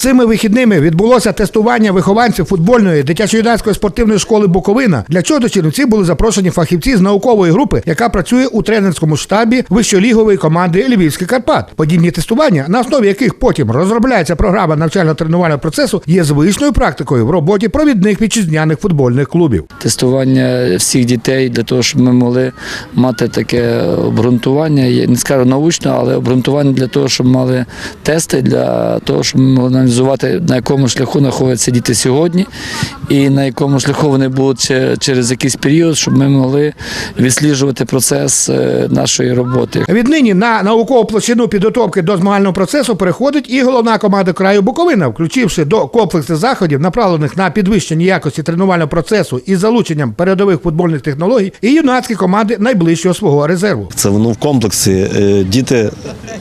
Цими вихідними відбулося тестування вихованців футбольної дитячо-юнацької спортивної школи Буковина. Для чого до Чернівців були запрошені фахівці з наукової групи, яка працює у тренерському штабі вищолігової команди Львівський Карпат. Подібні тестування, на основі яких потім розробляється програма навчально-тренувального процесу, є звичною практикою в роботі провідних вітчизняних футбольних клубів. тестування всіх дітей для того, щоб ми могли мати таке обґрунтування. Я не скажу научне, але обґрунтування для того, щоб мали тести, для того, щоб ми могли аналізувати, на якому шляху знаходяться діти сьогодні, і на якому шляху вони будуть через якийсь період, щоб ми могли відсліджувати процес е, нашої роботи. Віднині на наукову площину підготовки до змагального процесу переходить і головна команда краю Буковина, включивши до комплексних заходів, направлених на підвищення якості тренувального процесу із залученням передових футбольних технологій, і юнацькі команди найближчого свого резерву. Це воно в комплексі. Е, Діти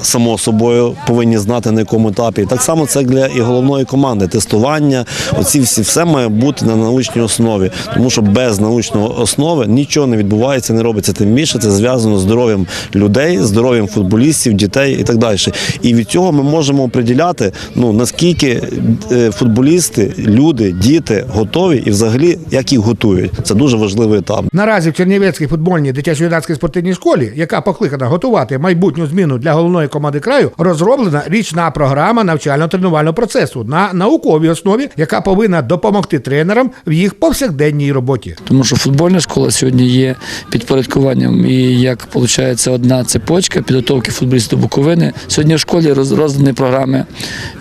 само собою повинні знати на якому етапі. Так само це для і головної команди. Тестування, оці всі все має бути на научній основі, тому що без научної основи нічого не відбувається, не робиться. Тим більше це зв'язано з здоров'ям людей, здоров'ям футболістів, дітей і так далі. І від цього ми можемо оприділяти, ну наскільки е, футболісти, люди, діти готові і взагалі як їх готують. Це дуже важливий етап. Наразі в Чернівецькій футбольній дитячо-юнацькій спортивній школі, яка покликана готувати майбутню зміну для головної команди краю, розроблена річна програма навчально-тренувального процесу на науковій основі, яка повинна допомогти тренерам в їх повсякденній роботі. Тому що футбольна школа сьогодні є підпорядкуванням і як виходить одна цепочка підготовки футболістів до Буковини. Сьогодні в школі роз- роздані програми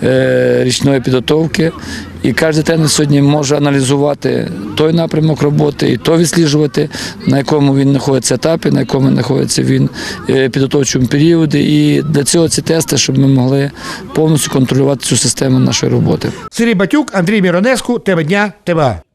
е, річної підготовки. І кожен тренер сьогодні може аналізувати той напрямок роботи і то відсліджувати, на якому він знаходиться етапі, на якому знаходиться він е, підготовчому періоді. І для цього ці тести, щоб ми могли повністю контролювати цю систему нашої роботи. Сергій Батюк, Андрій Міронеску, Тема дня, ТВА.